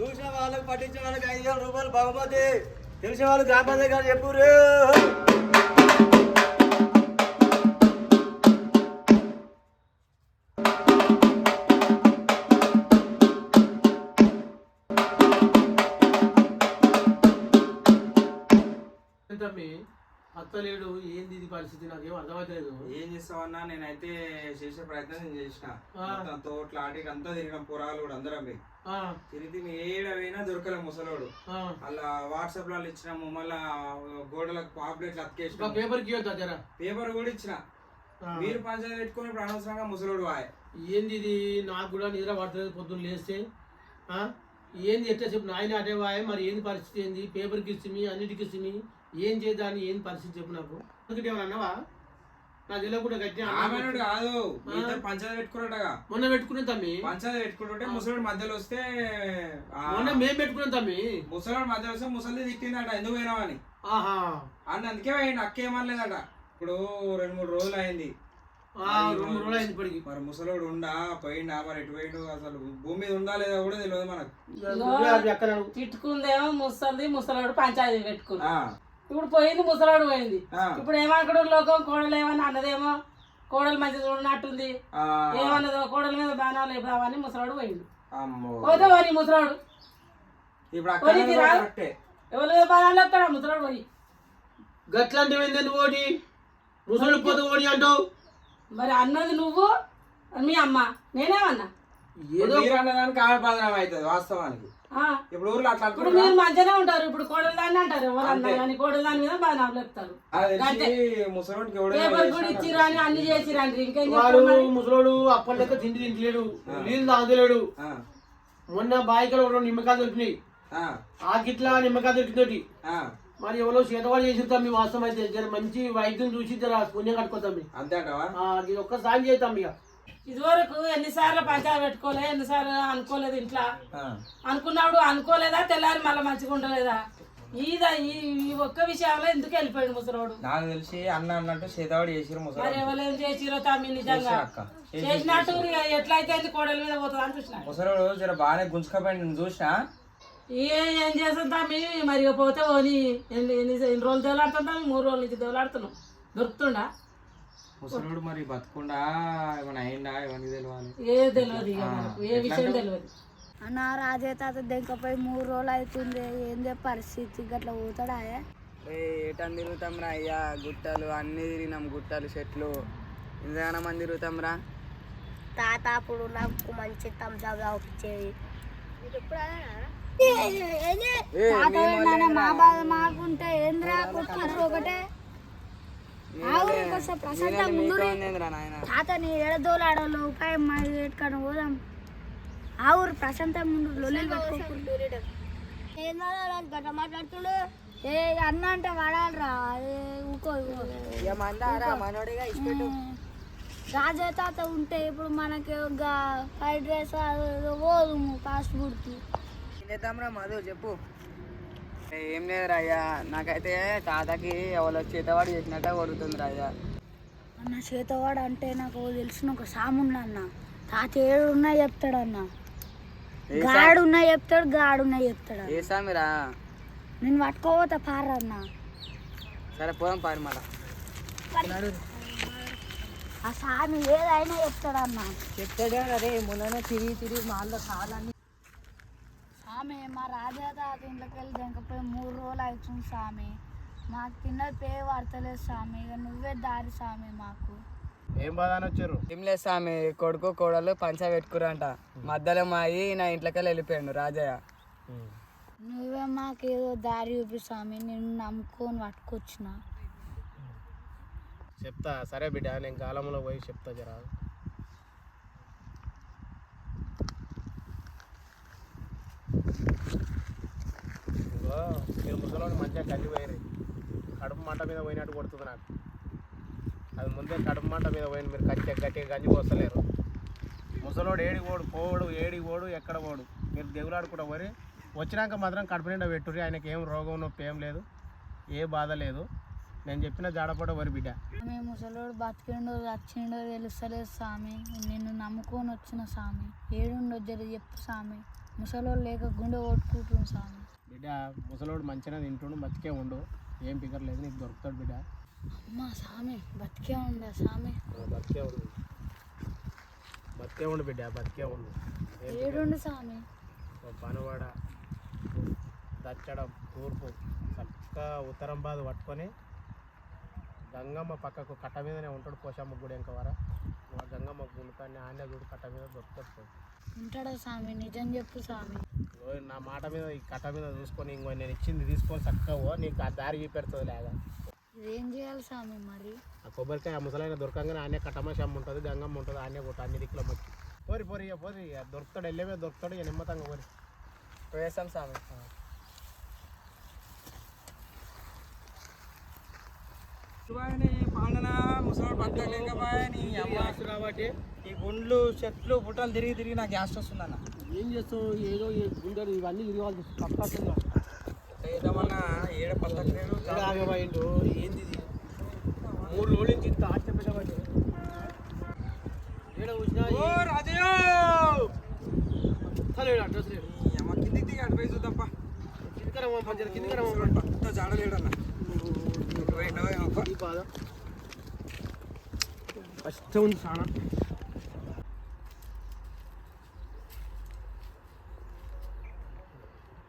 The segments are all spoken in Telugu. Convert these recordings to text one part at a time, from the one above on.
చూసిన వాళ్ళకి పట్టించిన వాళ్ళకి ఐదు వేల రూపాయలు బహుమతి. తెలిసిన వాళ్ళు గ్రామ పంచాయతీ గారు చెప్పురు తమ్మి? అత్తలేడు ఏంది ఇది పరిస్థితి? నాకేం అర్థమవుతలేదు ఏం చేస్తావన్నా? నేనైతే చేసే ప్రయత్నం నేను చేసిన. మొత్తం తోట్ల ఆటికి అంతా తిరిగిన పురాలు కూడా అందరం పోయి. తిరిగి మీ ఏడ పోయినా దొరకలే ముసలోడు. అలా వాట్సాప్లో ఇచ్చినాము మళ్ళా గోడలకు పాంప్లెట్లు ఇంకా అతికేసినాము పేపర్కి పేపర్ కూడా ఇచ్చిన. మీరు పంచాయతీ పెట్టుకుని ఇప్పుడు అనవసరంగా ముసలోడు వాయ్. ఏంది ఇది? నాకు కూడా నిద్ర పడుతుంది పొద్దున్న లేస్తే? ఏంది? ఎట్లా చెప్పు నాయన అటే వాయే? మరి ఏంది పరిస్థితి ఏంది? పేపర్కి ఇచ్చిమి అన్నిటికి ఇచ్చిమి ఏం చేద్దాని ఏంది పరిస్థితి చెప్పు నాకు. ఎందుకంటే ఏమన్నా అన్నావా? నాకు ఇలా కూడా గట్టి ఆమెనుడు కాదు. మీ ఇద్దరు పంచాయతీ పెట్టుకున్నట్టుగా మొన్న పెట్టుకునే తమ్మి. పంచాయతీ పెట్టుకుంటుంటే ముసలోడు మధ్యలో వస్తే మొన్న మేం పెట్టుకున్నాం తమ్మి. ముసలోడు మధ్యలో వస్తే ముసలి తిట్టిందట ఎందుకు పోయినావని ఆహా. అన్న అందుకే పోయిండు అక్కేమనలేదట ఇప్పుడు రెండు మూడు రోజులు అయింది. ఆ, రెండు మూడు రోజులు అయింది ఇప్పటికి. మరి ముసలోడు ఉండా పోయిండా మరి ఎటు పోయిండు అసలు భూమి మీద ఉందా లేదా కూడా తెలియదు మనకు. తిట్టుకుందేమో ముసలిది ముసలాడు పంచాయతీ పెట్టుకుంది. ఆ, ఇప్పుడు పోయింది ముసలాడు పోయింది. ఇప్పుడు ఏమనుకోవడం లోకం? కోడలు ఏమన్నా అన్నదేమో? కోడలు మంచిగా చూడనట్టుంది. ఆ, ఏమన్నదో కోడల మీద బాణాలు లేపుదామని ముసలాడు పోయింది అమ్మో. పోతే పోని ముసలాడు. ఎవరి మీద బాణాలు లేపుతాడా ముసలాడు పోయి. గట్లాంటివి ఏంది ఓడి ముసలి పోతే ఓడి అంటావు? మరి అన్నది నువ్వు మీ అమ్మ. నేనేమన్నా? ఏదో అన్నదానికి ఆమె బదనాం అవుతుంది వాస్తవానికి. ఇప్పుడు ఊర్లో అట్లా ఇప్పుడు? మీరు మంచిగానే ఉంటారు. ఇప్పుడు కోడలు దాన్ని అంటారు. ఎవరు అన్నారు కానీ కోడలు దాని మీద బాణాలు లేపుతారు అది తెలిసి ముసలోడికి ఎవడో పేపర్ కూడా. ఇచ్చిరా అని అన్ని చేసిరంటారు. ఇంకేం వాడు? ముసలోడు అప్పటి లెక్క తిండి తింటలేడు. నీళ్ళు తాగలేడు. ఆ, మొన్న బాయికలో రెండు నిమ్మకాయలు దొరికినాయి. ఆ, గిట్లా నిమ్మకాయ దొరికినోటి ఆ, మరి ఎవరో చేతవాడు చేసిద్దాం మీ వాస్తవం అయితే మంచి వైద్యం చూసి పుణ్యం కట్టుకోతాం మీ. అంతే ఒక్కసారి చేద్దాం ఇక. ఇదివరకు ఎన్నిసార్లు పంచాయతీ పెట్టుకోలే ఎన్నిసార్లు అనుకోలేదు ఇంట్లో. అనుకున్నాడు అనుకోలేదా తెల్లారి మళ్ళీ మంచిగా ఉండలేదా? ఈద ఈ ఒక్క విషయంలో ఎందుకు వెళ్ళిపోయాడు ముసలోడు? నాకు తెలిసి అన్న అన్నట్టు చేతవాడు చేసిరు మరి ముసలోడు ఎవరేం చేసిరో తమ్మి నిజంగా? చేసినట్టు ఎట్లయితే కోడల మీద పోతుంది అని చూసిన. ముసలోడు జర బాగానే గుంజుకపోయింది నేను చూసినా? ఏ ఏం చేస్తుంది తమ్మి? మరి పోతే పోని ఎన్ని ఎన్ని ఎన్ని రోజులు దేవులాడుతుంటాం మూడు రోజుల నుంచి దేవులాడుతున్నాం దొరుకుతుండా? ముసలోడు మరి బతకుండా? ఏమైనా అయిందా? ఎవరికి తెలియాలి ఏ తెలియదు ఇక మనకు. ఏ విషయం తెలియదు అన్న రాజే తాత దెంకపోయి మూడు రోజులు అవుతుంది. ఏందే పరిస్థితి? గట్ల పోతాడా ఏటని తిరుగుతాం రా అయ్యా? గుట్టలు అన్ని తిరిగినాం. గుట్టలు చెట్లు. ఇంతగానో మంది తిరుగుతాం రా. తాత అప్పుడు నాకు మంచి తమ్జాబ్ వచ్చేది మా బాధ మాకుంటే ఏంద్రా? కొట్టుకుంటారు ఒకటే ప్రశాంతం ముందు ఏందిరా నాయన తాత నీ ఉపాయం పోదాం. ఆ ఊరు ప్రశాంతం ముందు లొల్లి గట్ట మాట్లాడుతుండు. ఏ అన్న అంటే వాడాలరా. ఊకో రాజా తాత ఉంటే ఇప్పుడు మనకి ఒక ఫ్రైడ్ రైస్ పోదుము ఫాస్ట్ ఫుడ్కి మధు చెప్పు. ఏ, లేదురా అయ్యా నాకైతే తాతకి ఎవరో చేతవాడు చేసినట్టే కొడుతుంది అయ్యా అన్న చేతవాడు అంటే నాకు తెలిసిన ఒక సాముండు అన్న. తాత ఏడు ఉన్నా చెప్తాడన్న గాడు ఉన్నా చెప్తాడు గాడు ఉన్నా చెప్తాడు. ఏ సామిరా? నేను పట్టుకోపోతా పారన్న సరే పోదాం పారి మళ్ళా. ఆ సామి ఏదైనా చెప్తాడన్న. చెప్తాడే అదే మొన్న తిరిగి తిరిగి మాల్లో కాలని సామి మా రాజా తాత ఇంట్లోకి వెళ్ళి దింకపోయి మూడు రోజులు అవుతుంది సామి మాకు తిన్నది పే పడతలేదు సామి ఇక నువ్వే దారి సామి మాకు. ఏం బాధ అని వచ్చారు? ఏం లేదు సామి కొడుకు కోడలు పంచా పెట్టుకురంట మధ్యలో మా అయ్యి నా ఇంట్లోకి వెళ్ళిపోయాడు రాజయ్య. నువ్వే మాకు ఏదో దారి చూపి స్వామి నేను నమ్ముకొని పట్టుకొచ్చిన. చెప్తా సరే బిడ్డ నేను కాలంలో పోయి చెప్తా జరా. ఇంకో మీరు ముసలోడు మంచిగా కలిపోయారు కడుపు మంట మీద పోయినట్టు కొడుతుంది నాకు. అది ముందే కడుపు మంట మీద పోయింది మీరు గట్టి గట్టిగా గంజి పోస్తలేరు. ముసలోడు ఏడి ఓడు పోడు ఏడి ఓడు ఎక్కడ పోడు? మీరు దిగులాడుకుంటా పోయి వచ్చినాక మాత్రం కడుపు నిండా పెట్టుర్రి ఆయనకి ఏం రోగం నొప్పి ఏం లేదు ఏ బాధ లేదు. నేను చెప్పిన జాడపడ వరి బిడ్డ. మేము ముసలోడు బతికిండో చచ్చిండో తెలుస్తలేదు స్వామి. నిన్ను నమ్ముకొని వచ్చిన స్వామి. ఏడుండో జర చెప్పు స్వామి. ముసలోళ్ళు లేక గుండె కొట్టుకుంటుంది స్వామి బిడ్డ ముసలోడు మంచిగా తింటుండు బతికే ఉండు. ఏం ఫిగర్ లేదు నీకు దొరుకుతాడు బిడ్డ. అమ్మ స్వామి బతికే ఉందా స్వామి బతికే ఉండు. బతికే ఉండు బిడ్డ బతికే ఉండు. ఏడుండు స్వామి పనవాడ? దచ్చడం తూర్పు. చక్కగా ఉత్తరం బాధ పట్టుకొని గంగమ్మ పక్కకు కట్ట మీదనే ఉంటాడు పోషమ్మ గుడి ఇంకా వర ఆ గంగమ్మ గుండుకాన్ని ఆనే గుడి కట్ట మీద దొరుకుతాడు పో. ఉంటాడా స్వామి? నిజం చెప్పు స్వామి. ఓ నా మాట మీద ఈ కట్ట మీద చూసుకొని ఇంకో నేను ఇచ్చింది తీసుకొని చక్కగా పో, నీకు ఆ దారి చూపెడుతుంది లేదా ఇదేం చేయాలి స్వామి మరి? ఆ కొబ్బరికాయ ఆ ముసలైన దొరకంగానే ఆనే కట్టమశమ్మ ఉంటుంది గంగమ్మ ఉంటుంది ఆనే కొట్టు అన్ని దిక్కులో మొక్కి పోరి పోరి ఇక పోరి ఇక దొరుకుతాడు వెళ్ళేమే దొరుకుతాడు ఇక నిమ్మతంగా పోరి. వేస్తాం స్వామి. పాండన ముసలి పట్టలేకపోయా నీ అమ్మ? కాబట్టి? ఈ గుండ్లు చెట్లు పుట్టలు తిరిగి తిరిగి నాకు గ్యాస్ వస్తుందన్న. ఏం చేస్తావు? ఏదో గుండెలు ఇవన్నీ తిరగాలి తప్పకుండా ఏదమన్నా ఏడ పట్టలేదు ఆగమైండు ఏంది ఇది? మూడు రోజుల నుంచి ఇంత ఆశ పెట్టబడి ఏడ ఓ రాజయ్యో! లేడు అడ్రస్ లేడు అమ్మ కిందికి దిగి పోయి చూద్దాంపా. కిందికి రమ్మ పంచారు కిందికి ముసలోడు ఏమో అబ్బా. ఈ బాధ కష్టం ఉంది చాలా.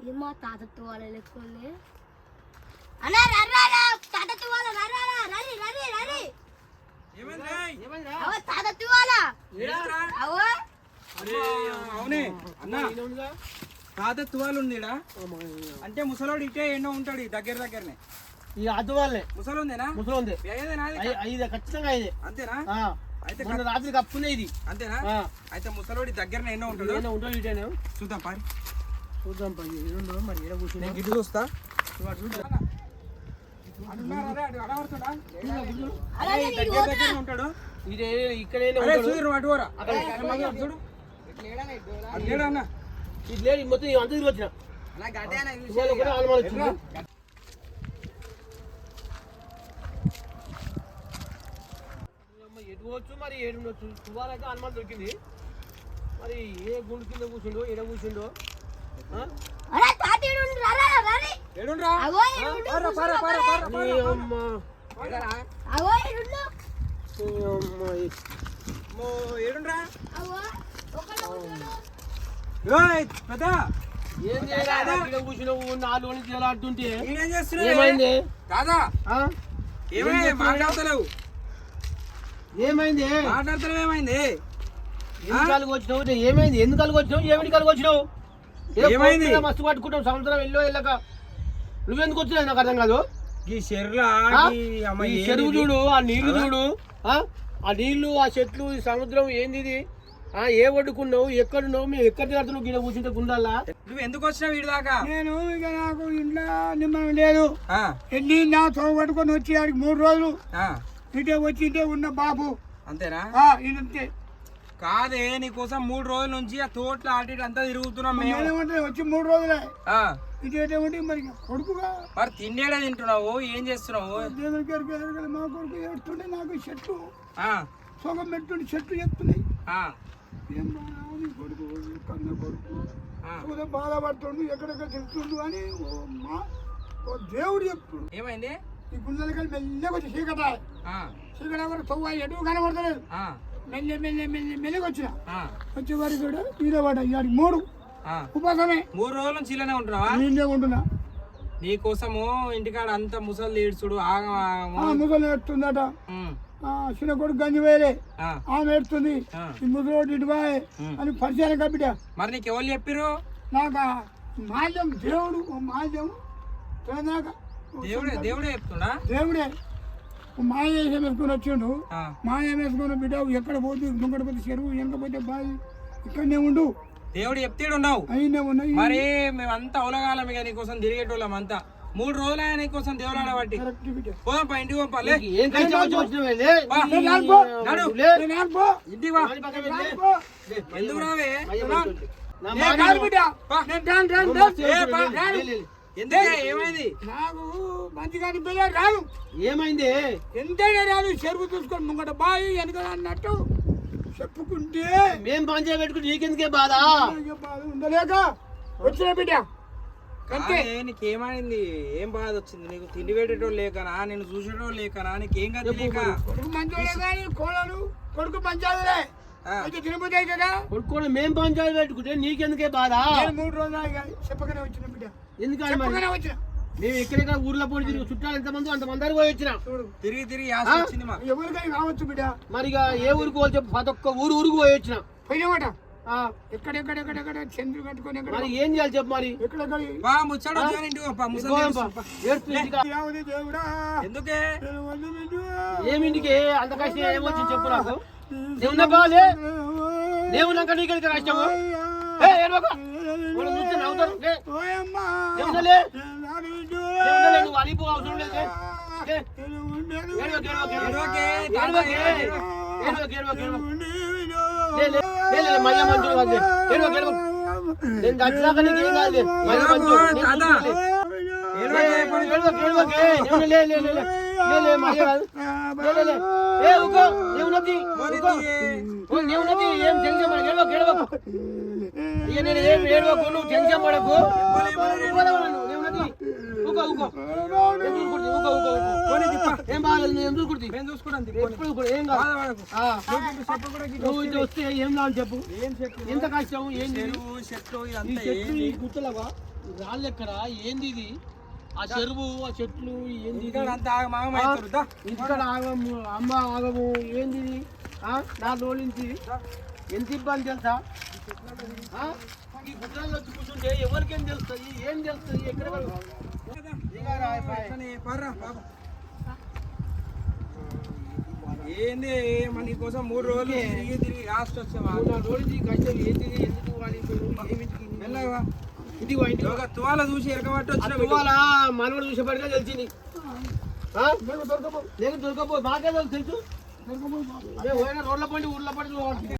ఇది మా తాతతో వాళ్ళ లెక్కలే అన్నా రర్రారా తాతతో వాళ్ళ రర్రారా రరి రరి రరి? అవ వాళ్ళ ఏడురా? అవ అమ్మా, అవునే. అన్న తాత తువాలు ఉందిడా అంటే ముసలోడు ఇటే ఎన్నో ఉంటాడు దగ్గర దగ్గరనే. ఈ అద్దు వాళ్ళే. ముసలు ఉందేనా ముసలి ఉంది ఏదేనా అది? ఇది ఖచ్చితంగా ఇది అంతేనా? ఆ. అయితే మొన్న రాత్రి కప్పునే ఇది. అంతేనా? ఆ. అయితే ముసలోడి దగ్గరనే ఎన్నో ఉంటాడు ఏదైనా ఉంటాడు ఇటేనే చూద్దాం పారి. చూద్దాం పై ఏడుండో మరి ఏడ కూర్చున్నా నేను చూస్తా. దగ్గర ఉంటాడు. ఇదే ఇక్కడే చూడు అటు పోరా. చూడు. అన్న. ఇది లేదు మొత్తం అంతా తిరిగి వచ్చిన నా గడ్డే అన్న ఇవాళ ఒకటే ఆలమాలు వచ్చింది అమ్మ, ఎటు పోవచ్చు మరి ఏడు ఉండొచ్చు. తువ్వాలైతే హనుమాన్ దొరికింది. మరి ఏ గుండు కింద కూర్చుండో ఎడ కూర్చుండో? పెద్ద. ఏం చేయాలి? ఇక్కడ కూర్చున్నావు నాలుగు నుంచి ఆడుతుంటే ఏమైంది? కాదా? ఏమైంది మాట్లాడతలేవు. ఏమైంది? మాట్లాడతలేవు ఏమైంది? ఎందుకు కలుగు వచ్చినావు? నే- ఏమైంది? ఎందుకు కలుగు వచ్చినావు? ఏమిటి కలుగు వచ్చినావు? ఏమైంది? మస్తు పట్టుకుంటాం సంవత్సరం వెళ్ళో వెళ్ళక నువ్వెందుకు వచ్చినావు? నాకు అర్థం కాదు. ఈ చెర్లా ఆ? ఈ అమ్మ ఈ ఏంది చెరువు? చూడు ఆ నీళ్ళు చూడు. ఆ? ఆ నీళ్ళు ఆ చెట్లు ఈ సముద్రం ఏంది ఇది? ఆ ఏ ఒడ్డుకున్నావు ఎక్కడున్నావు మేము ఎక్కడ కడుతున్నావు గిడ కూర్చుంటే గుండాలా నువ్వు ఎందుకు వచ్చినావు వీడి దాకా? నేను ఇక నాకు ఇంట్లో నిమ్మలం లేదు. ఆ, వెళ్ళి నా తోవ పట్టుకొని వచ్చి ఆడికి మూడు రోజులు. ఆ, ఇటే వచ్చి ఇటే ఉన్న బాబు. అంతేనా? ఈయనంతే కాదే నీకోసం మూడు రోజుల నుంచి ఆ తోటలో ఇటు అంతా తిరుగుతున్నాం వచ్చి మూడు రోజులే. ఇటే ఉండి మరి కొడుకుగా. మరి తిండేడా తింటున్నావు ఏం చేస్తున్నావు? దేవుడి గారికి ఎరగలి మా కొడుకు ఏడుతుండే నాకు చెట్లు ఆ, సొగం పెట్టుండి చెట్లు చెప్తున్నాయి. ఏం నీ కొడుకు కన్న కొడుకు. బాధపడుతుండు ఎక్కడెక్కడ తిరుగుతుండు అని ఓ మా ఓ దేవుడు చెప్తుండు ఏమైంది? ఈ గుండెలకి మెల్లగా వచ్చి చీకట చీకట వరకు తవ్వ ఎటు కనబడతలేదు మెల్లె మెల్లె మెల్లె మెల్లగా వచ్చిన. వచ్చే వారికి కూడా ఈడ పడ్డ ఇవాడికి మూడు. ఉపాసమే మూడు రోజుల నుంచి ఇలానే ఉంటున్నావా? నేనే ఉంటున్నా. నీకోసము ఇంటికాడ అంత ముసలి ఏడ్చుడు ముసలి ఏడుతుందట చిన్న కొడుకు గంజి ఆ, ఆమె ఏడుతుంది ముసలోడు ఇటు బాయ్ అని పరిచయం కప్పిట. మరి నీకు ఎవరు చెప్పిర్రు? నాకు మాల్యం దేవుడు మాల్యం. తెలంగాణ దేవుడే దేవుడే చెప్తుండా దేవుడే మాయ వేసుకొని వచ్చిండు. ఆ, మాయ వేసుకొని బిడ్డ ఎక్కడ పోతే ముంగడ పోతే చెరువు వెనక పోతే బావి ఇక్కడనే ఉండు. దేవుడు చెప్తేడు ఉన్నావు అయినే ఉన్నాయి మరి మేమంతా అవలగాలం ఇక నీకోసం తిరిగేటోళ్ళం అంతా. మూడు రోజులు ఆయన నీకోసం దేవుడు బిడ్డ. పోదాం పా ఇంటికి పంపాలే. ఎందుకు రావే? ఎందుకే ఏమైంది? నాకు మంచిగా అనిపించలే రాను ఏమైంది? ఎంతైనా రాదు చెరువు చూసుకొని ముంగట బావి వెనక అన్నట్టు చెప్పుకుంటే. మేం పంచాయతీ పెట్టుకుని నీకెందుకే బాధ? బాధ ఉండలేక వచ్చిన బిడ్డ. అరే, నీకేమైంది? ఏం బాధ వచ్చింది? నీకు తిండి పెట్టేటోళ్ళు లేకనా? నేను చూసేటోళ్ళు లేకనా? నీకేం గతి లేక? కొడుకు కానీ కోడలు కొడుకు పంచాదులే. అయితే తినబుద్ధి అవుతుందా? కొడుకోని మేం పంచాయతీ పెట్టుకుంటే నీకెందుకే బాధ? నేను మూడు రోజులు చెప్పకనే వచ్చిన బిడ్డ. ఎందుకని మరి? చెప్పకనే వచ్చిన. మేము ఎక్కడెక్కడ ఊర్లో పోయి తిరిగి చుట్టాలు ఎంతమంది అంతమంది పోయి వచ్చినాం. తిరిగి తిరిగి ఆశ వచ్చింది మాకు. ఎవరికైనా కావచ్చు బిడ్డ. మరి ఇక ఏ ఊరికి పోవాలి చెప్పు ప్రతి ఒక్క ఊరు ఊరికి పోయి వచ్చినాం. పోయినమాట ఆ, ఎక్కడెక్కడెక్కడెక్కడ చంద్రుడు కట్టుకొని ఎక్కడ? మరి ఏం చేయాలి చెప్పు మరి? ఎందుకే. ఏమింటికి అంత కష్టం ఏమొచ్చింది చెప్పు నాకు? దేవున్నా బాలే దేవున్నాక నీకెందుకు కష్టము ఏ, ఏడవకు. వాళ్ళు చూస్తే నవ్వుతారు. లే, ఓయమ్మా. దేవున్నా లే. నా బిడ్డ. దేవున్నా లే, నువ్వు అలిపో అవసరం లేదు లే. లే. నేను ఉండేది ఏడవకు, ఏడవకు, ఏడవకు. ఏడవకే, ఏడవకు, ఏడవకు. ఏడవకు, ఏడవకు, ఏడవకు. ఉండేది లే, లే, లే, లే, మయ్య మంచుడు కాదు లే. ఏడవకు, ఏడవకు. నేను చచ్చినాక నీకు ఏం కాదు లే. మయ్య మంచుడు. నేను తాత. చూసుకుంటా. లే, ఏడవకు, ఏడవకు, ఏ. దేవున్నా లే, లే, లే, లే. లే, లే, మయ్య కాదు. లే, లే, లే. ఏ, ఊకో. దేవున్నది. ఊకో. ఓ, దేవున్నది. ఏం ఏం. ఏం. ఏం బాగాలేదు నువ్వు ఏం చూసుకుంటుంది నేను చూసుకోవడానికి ఎప్పుడు కూడా ఏం కాదు బాధపడకు. ఆ. నువ్వు ఇది వస్తే ఏం లాభం చెప్పు ఏం చెట్లు ఎంత కష్టం ఏంది ఇది? చెరువు చెట్లు ఈ ఇదంతా ఏంది? ఈ గుట్టలవా రాళ్ళు ఎక్కడ ఏంది ఇది ఆ చెరువు ఆ చెట్లు ఏంది? ఇక్కడ ఆగము అమ్మ ఆగము ఏంది? నా రోజు ఎంత ఇబ్బంది తెలుసా? ఈ గుట్టలలో వచ్చి కూర్చుంటే ఎవరికేం తెలుస్తుంది? ఏం తెలుస్తుంది? ఎక్కడ. ఏంది? మన నీకోసం మూడు రోజులు తిరిగి తిరిగి లాస్ట్ వచ్చావా రోజు కష్టం ఏంటిది ఎందుకు వాడిపోయావు పో. ఒక తువాల చూసి ఎరగబట్టి వచ్చిన ఇవాళ మనవడు చూసేపటిగా తెలిసింది ఆ? నీకు దొరకపో మాకే తెలుసు రోడ్ల పండి ఊర్ల పండి